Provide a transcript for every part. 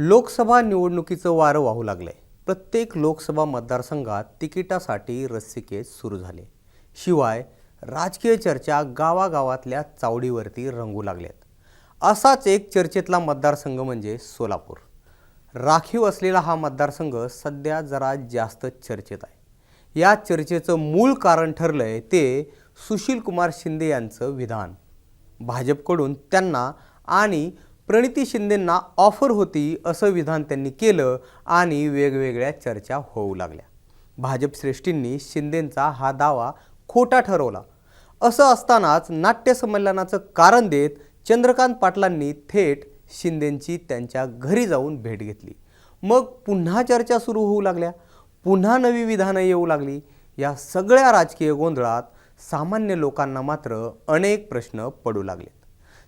लोकसभा निवडणुकीचं वारं वाहू लागलंय. प्रत्येक लोकसभा मतदारसंघात तिकिटासाठी रस्सीकेस सुरू झाले. शिवाय राजकीय चर्चा गावागावातल्या चावडीवरती रंगू लागल्यात. असाच एक चर्चेतला मतदारसंघ म्हणजे सोलापूर. राखीव असलेला हा मतदारसंघ सध्या जरा जास्त चर्चेत आहे. या चर्चेचं मूळ कारण ठरलं आहे ते सुशीलकुमार शिंदे यांचं विधान. भाजपकडून त्यांना आणि प्रणिती शिंदेंना ऑफर होती असं विधान त्यांनी केलं आणि वेगवेगळ्या चर्चा होऊ लागल्या. भाजप श्रेष्ठींनी शिंदेंचा हा दावा खोटा ठरवला. असं असतानाच नाट्यसंमेलनाचं कारण देत चंद्रकांत पाटलांनी थेट शिंदेंची त्यांच्या घरी जाऊन भेट घेतली. मग पुन्हा चर्चा सुरू होऊ लागल्या. पुन्हा नवी विधानं येऊ लागली. या सगळ्या राजकीय गोंधळात सामान्य लोकांना मात्र अनेक प्रश्न पडू लागले.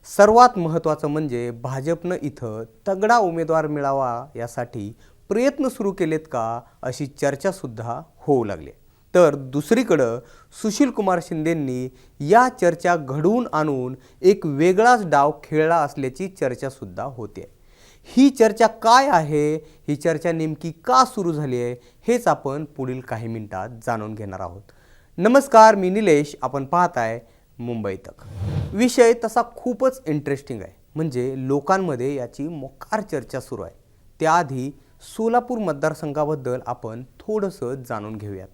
सर्वात महत्त्वाचं म्हणजे भाजपनं इथं तगडा उमेदवार मिळावा यासाठी प्रयत्न सुरू केलेत का अशी चर्चासुद्धा होऊ लागली. तर दुसरीकडं सुशीलकुमार शिंदेंनी या चर्चा घडवून आणून एक वेगळाच डाव खेळला असल्याची चर्चासुद्धा होते. ही चर्चा काय आहे? ही चर्चा नेमकी का सुरू झाली आहे? हेच आपण पुढील काही मिनिटात जाणून घेणार आहोत. नमस्कार मी निलेश. आपण पाहताय मुंबई तक. विषय तसा खूपच इंटरेस्टिंग आहे. म्हणजे लोकांमध्ये याची मोकार चर्चा सुरू आहे. त्याआधी सोलापूर मतदारसंघाबद्दल आपण थोडंसं जाणून घेऊयात.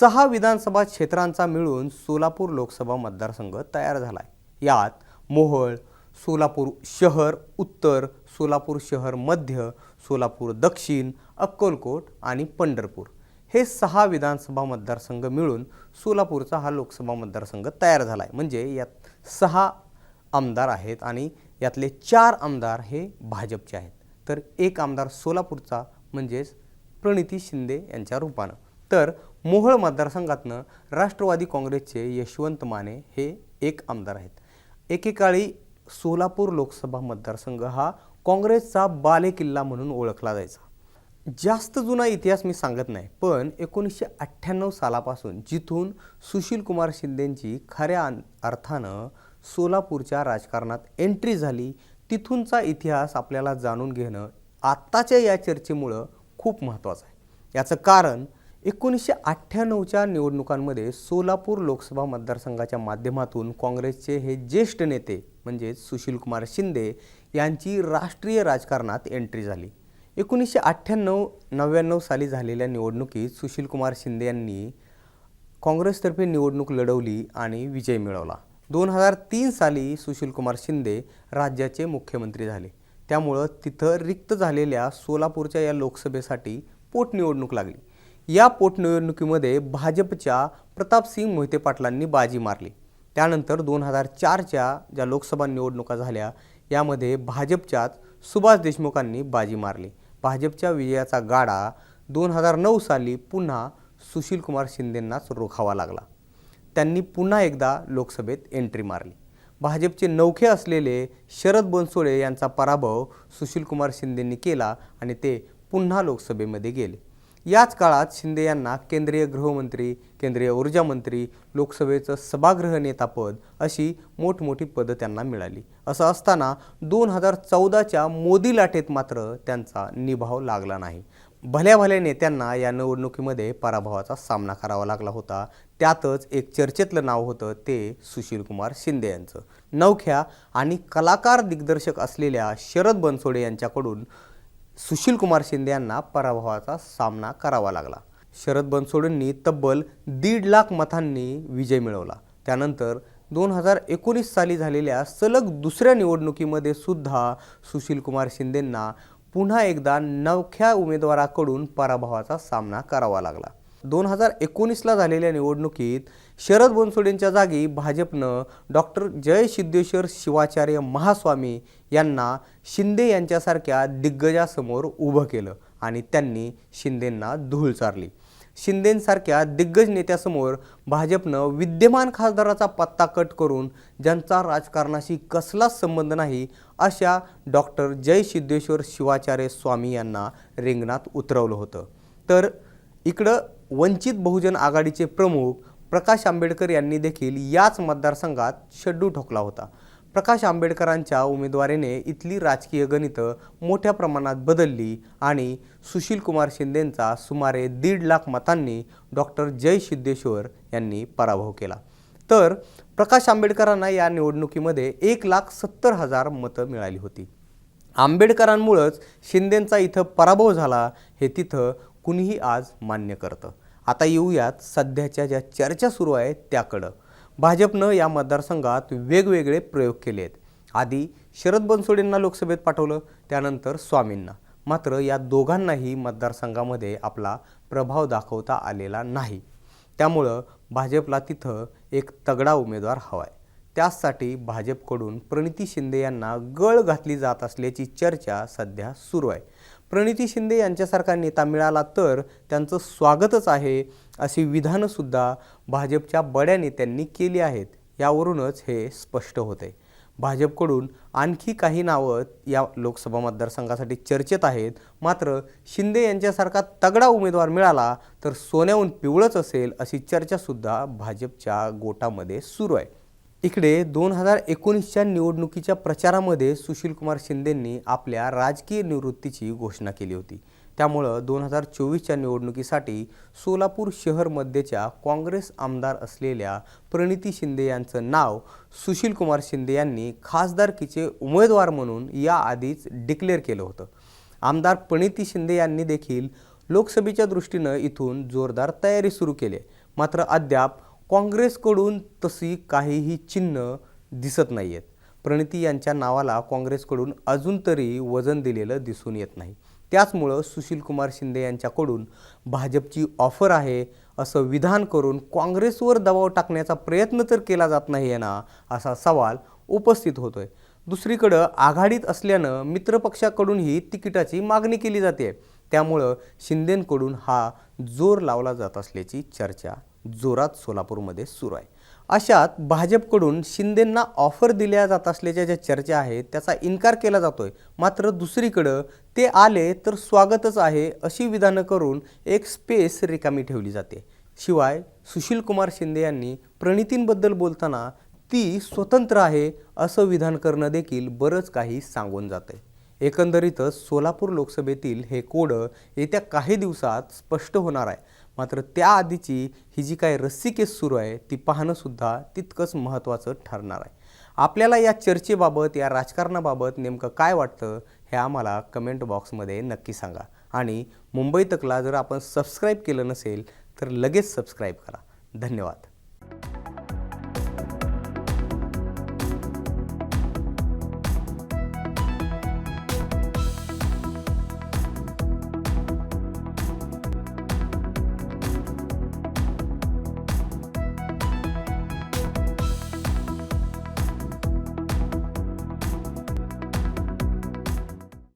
सहा विधानसभा क्षेत्रांचा मिळून सोलापूर लोकसभा मतदारसंघ तयार झाला आहे यात मोहोळ सोलापूर शहर उत्तर सोलापूर शहर मध्य सोलापूर दक्षिण अक्कलकोट आणि पंढरपूर. हे सहा विधानसभा मतदारसंघ मिळून सोलापूरचा हा लोकसभा मतदारसंघ तयार झाला आहे म्हणजे यात सहा आमदार आहेत आणि यातले चार आमदार हे भाजपचे आहेत. तर एक आमदार सोलापूरचा म्हणजेच प्रणिती शिंदे यांच्या रूपानं. तर मोहळ मतदारसंघातनं राष्ट्रवादी काँग्रेसचे यशवंत माने हे एक आमदार आहेत. एकेकाळी सोलापूर लोकसभा मतदारसंघ हा काँग्रेसचा बालेकिल्ला म्हणून ओळखला जायचा. जास्त जुना इतिहास मी सांगत नाही पण एकोणीसशे अठ्ठ्याण्णव सालापासून जिथून सुशील कुमार शिंदेंची खऱ्या अर्थानं सोलापूरच्या राजकारणात एंट्री झाली तिथूनचा इतिहास आपल्याला जाणून घेणं आत्ताच्या या चर्चेमुळं खूप महत्त्वाचं आहे. याचं कारण एकोणीसशे अठ्ठ्याण्णवच्या निवडणुकांमध्ये सोलापूर लोकसभा मतदारसंघाच्या माध्यमातून काँग्रेसचे हे ज्येष्ठ नेते म्हणजेच सुशीलकुमार शिंदे यांची राष्ट्रीय राजकारणात एंट्री झाली. एकोणीसशे अठ्ठ्याण्णव नव्याण्णव साली झालेल्या निवडणुकीत सुशीलकुमार शिंदे यांनी काँग्रेसतर्फे निवडणूक लढवली आणि विजय मिळवला. दोन हजार तीन साली सुशीलकुमार शिंदे राज्याचे मुख्यमंत्री झाले. त्यामुळं तिथं रिक्त झालेल्या सोलापूरच्या या लोकसभेसाठी पोटनिवडणूक लागली. या पोटनिवडणुकीमध्ये भाजपच्या प्रतापसिंग मोहिते पाटलांनी बाजी मारली. त्यानंतर दोन हजार चारच्या ज्या लोकसभा निवडणुका झाल्या यामध्ये भाजपच्याच सुभाष देशमुखांनी बाजी मारली. भाजपच्या विजयाचा गाडा दोन हजार नऊ साली पुन्हा सुशीलकुमार शिंदेंनाच रोखावा लागला. त्यांनी पुन्हा एकदा लोकसभेत एंट्री मारली. भाजपचे नौखे असलेले शरद बनसोडे यांचा पराभव सुशीलकुमार शिंदेंनी केला आणि ते पुन्हा लोकसभेमध्ये गेले. याच काळात शिंदे यांना केंद्रीय गृहमंत्री केंद्रीय ऊर्जा मंत्री लोकसभेचं सभागृह नेतापद अशी मोठमोठी पदं त्यांना मिळाली. असं असताना दोन हजार चौदाच्या मोदी लाटेत मात्र त्यांचा निभाव लागला नाही. भल्या भल्या नेत्यांना या निवडणुकीमध्ये पराभवाचा सामना करावा लागला होता. त्यातच एक चर्चेतलं नाव होतं ते सुशीलकुमार शिंदे यांचं. नवख्या आणि कलाकार दिग्दर्शक असलेल्या शरद बनसोडे यांच्याकडून सुशील कुमार शिंदे यांना पराभवाचा सामना करावा लागला. शरद बनसोडेंनी तब्बल दीड लाख मतांनी विजय मिळवला. त्यानंतर दोन हजार एकोणीस साली झालेल्या सलग दुसऱ्या निवडणुकीमध्ये सुद्धा सुशील कुमार शिंदेंना पुन्हा एकदा नवख्या उमेदवाराकडून पराभवाचा सामना करावा लागला. दोन हजार एकोणीसला झालेल्या निवडणुकीत शरद बनसोडेंच्या जागी भाजपनं डॉक्टर जय सिद्धेश्वर शिवाचार्य महास्वामी यांना शिंदे यांच्यासारख्या दिग्गजासमोर उभं केलं आणि त्यांनी शिंदेंना धूळ चारली. शिंदेंसारख्या दिग्गज नेत्यासमोर भाजपनं विद्यमान खासदाराचा पत्ता कट करून ज्यांचा राजकारणाशी कसलाच संबंध नाही अशा डॉक्टर जय सिद्धेश्वर शिवाचार्य स्वामी यांना रिंगणात उतरवलं होतं. तर इकडं वंचित बहुजन आघाडीचे प्रमुख प्रकाश आंबेडकर यांनी देखील याच मतदारसंघात शड्डू ठोकला होता. प्रकाश आंबेडकरांच्या उमेदवारीने इथली राजकीय गणितं मोठ्या प्रमाणात बदलली आणि सुशीलकुमार शिंदेंचा सुमारे दीड लाख मतांनी डॉक्टर जय सिद्धेश्वर यांनी पराभव केला. तर प्रकाश आंबेडकरांना या निवडणुकीमध्ये एक लाख सत्तर हजार मतं मिळाली होती. आंबेडकरांमुळंच शिंदेंचा इथं पराभव झाला हे तिथं कुणीही आज मान्य करतं. आता येऊयात सध्याच्या ज्या चर्चा सुरू आहेत त्याकडं. भाजपनं या मतदारसंघात वेगवेगळे प्रयोग केले आहेत. आधी शरद बनसोडेंना लोकसभेत पाठवलं त्यानंतर स्वामींना. मात्र या दोघांनाही मतदारसंघामध्ये आपला प्रभाव दाखवता आलेला नाही. त्यामुळं भाजपला तिथं एक तगडा उमेदवार हवा आहे त्याचसाठी भाजपकडून प्रणिती शिंदे यांना गळ घातली जात असल्याची चर्चा सध्या सुरू आहे. प्रणिती शिंदे यांच्यासारखा नेता मिळाला तर त्यांचं स्वागतच आहे अशी विधानंसुद्धा भाजपच्या बड्या नेत्यांनी केली आहेत. यावरूनच हे स्पष्ट होते. भाजपकडून आणखी काही नावं या लोकसभा मतदारसंघासाठी चर्चेत आहेत. मात्र शिंदे यांच्यासारखा तगडा उमेदवार मिळाला तर सोन्याहून पिवळंच असेल अशी चर्चासुद्धा भाजपच्या गोटामध्ये सुरू आहे. इकडे दोन हजार एकोणीसच्या निवडणुकीच्या प्रचारामध्ये सुशीलकुमार शिंदेंनी आपल्या राजकीय निवृत्तीची घोषणा केली होती. त्यामुळं दोन हजार चोवीसच्या निवडणुकीसाठी सोलापूर शहर मध्येच्या काँग्रेस आमदार असलेल्या प्रणिती शिंदे यांचं नाव सुशीलकुमार शिंदे यांनी खासदारकीचे उमेदवार म्हणून याआधीच डिक्लेअर केलं होतं. आमदार प्रणिती शिंदे यांनी देखील लोकसभेच्या दृष्टीनं इथून जोरदार तयारी सुरू केली. मात्र अद्याप काँग्रेसकडून तशी काहीही चिन्ह दिसत नाही आहेत प्रणिती यांच्या नावाला काँग्रेसकडून अजून तरी वजन दिलेलं दिसून येत नाही. त्याचमुळं सुशीलकुमार शिंदे यांच्याकडून भाजपची ऑफर आहे असं विधान करून काँग्रेसवर दबाव टाकण्याचा प्रयत्न तर केला जात नाही आहे ना असा सवाल उपस्थित होतो आहे दुसरीकडं आघाडीत असल्यानं मित्रपक्षाकडूनही तिकिटाची मागणी केली जाते त्यामुळं शिंदेंकडून हा जोर लावला जात असल्याची चर्चा जोरात सोलापूरमध्ये सुरू आहे. अशात भाजपकडून शिंदेंना ऑफर दिल्या जात असल्याच्या ज्या चर्चा आहेत त्याचा इन्कार केला जातोय. मात्र दुसरीकडं ते आले तर स्वागतच आहे अशी विधानं करून एक स्पेस रिकामी ठेवली जाते. शिवाय सुशीलकुमार शिंदे यांनी प्रणितींबद्दल बोलताना ती स्वतंत्र आहे असं विधान करणं देखील बरंच काही सांगून जाते एकंदरीतच सोलापूर लोकसभेतील हे कोडं येत्या काही दिवसात स्पष्ट होणार आहे. मात्र त्याआधीची ही जी काही रस्सी केस सुरू आहे ती पाहणंसुद्धा तितकंच महत्त्वाचं ठरणार आहे. आपल्याला या चर्चेबाबत या राजकारणाबाबत नेमकं काय वाटतं हे आम्हाला कमेंट बॉक्समध्ये नक्की सांगा. आणि मुंबई तकला जर आपण सबस्क्राईब केलं नसेल तर लगेच सबस्क्राईब करा. धन्यवाद.